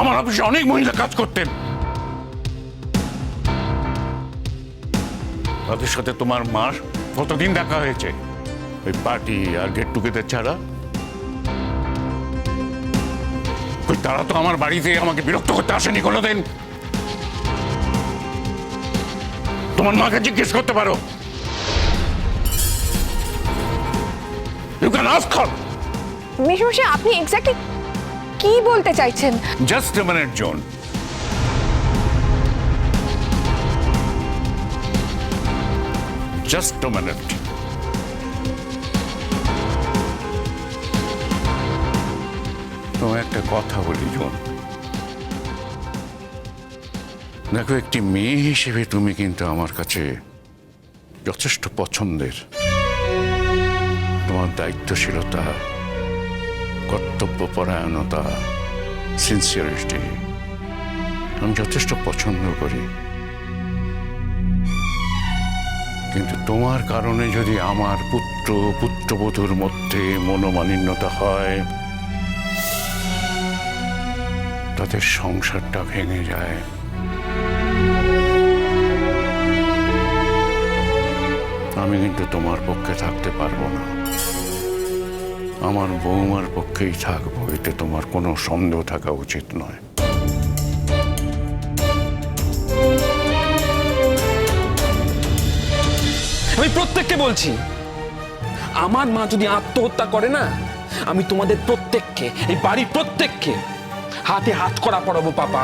আমার অফিসে অনেক মহিলা কাজ করতেন। তাদের সাথে তোমার মার কতদিন দেখা হয়েছে? ওই পার্টি আর গেট টুগেদার ছাড়া? ওই তারা তো আমার বাড়িতে আমাকে বিরক্ত করতে আসেনি কোনোদিন। তোমার মাকে জিজ্ঞেস করতে পারো। ইউ ক্যান আস্ক হার মেশমশাই আপনি এক্স্যাক্টলি কি বলতে চাইছেন just John. Just a minute. তোমায় একটা কথা বলি জোন দেখো, একটি মেয়ে হিসেবে তুমি কিন্তু আমার কাছে যথেষ্ট পছন্দের তোমার দায়িত্বশীলতা কর্তব্যপরায়ণতা সিনসিয়ারিটি আমি যথেষ্ট পছন্দ করি। কিন্তু তোমার কারণে যদি আমার পুত্র পুত্রবধূর মধ্যে মনোমালিন্যতা হয়, তাদের সংসারটা ভেঙে যায়। আমি কিন্তু তোমার পক্ষে থাকতে পারব না। আমার বৌমার পক্ষেই থাকব, এতে তোমার কোনো সন্দেহ থাকা উচিত নয়। আমি প্রত্যেককে বলছি, আমার মা যদি আত্মহত্যা করে না, আমি তোমাদের প্রত্যেককে, এই বাড়ির প্রত্যেককে, হাতে হাত করা পড়াবো, পাপা